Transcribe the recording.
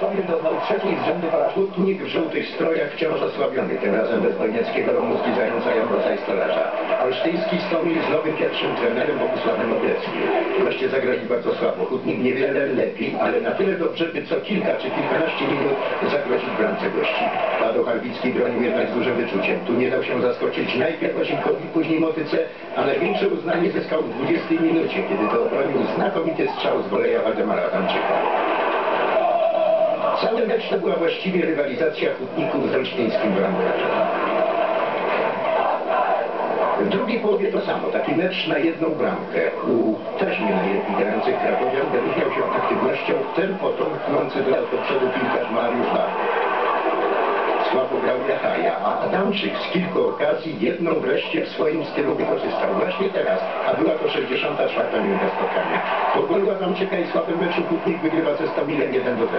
powiem, doznał trzeciej z rzędu parachutnik w żółtych strojach wciąż osłabiony, tym razem bez Wojnieckiego, Romuski, Zająca, Jambrosa i Stolarza. Olsztyński Stomil z nowym pierwszym trenerem Bogusławem Obleckim. Wreszcie zagrali bardzo słabo. Hutnik niewiele lepiej, ale na tyle dobrze, by co kilka czy kilkanaście minut zagrozić bramce gości. Paweł Harbicki bronił jednak z dużym wyczuciem. Tu nie dał się zaskoczyć najpierw Osinkowi, później Motyce, a największe uznanie zyskał w 20 minucie, kiedy to obronił znakomity strzał z woleja Waldemara Adamczyka. Cały mecz to była właściwie rywalizacja hutników z olsztyńskim bramkarzem. W drugiej połowie to samo, taki mecz na jedną bramkę. U też nie najlepiej grających Krakowian wyróżniał się aktywnością ten potem pchnący do przodu piłkarz Mariusz Bartek. Słabo grał Lechaja, a Adamczyk z kilku okazji jedną wreszcie w swoim stylu wykorzystał. Właśnie teraz, a była to 64. minuta spotkania. Po golu Adamczyka i słabym meczu Hutnik wygrywa ze Stomilem 1 do 0.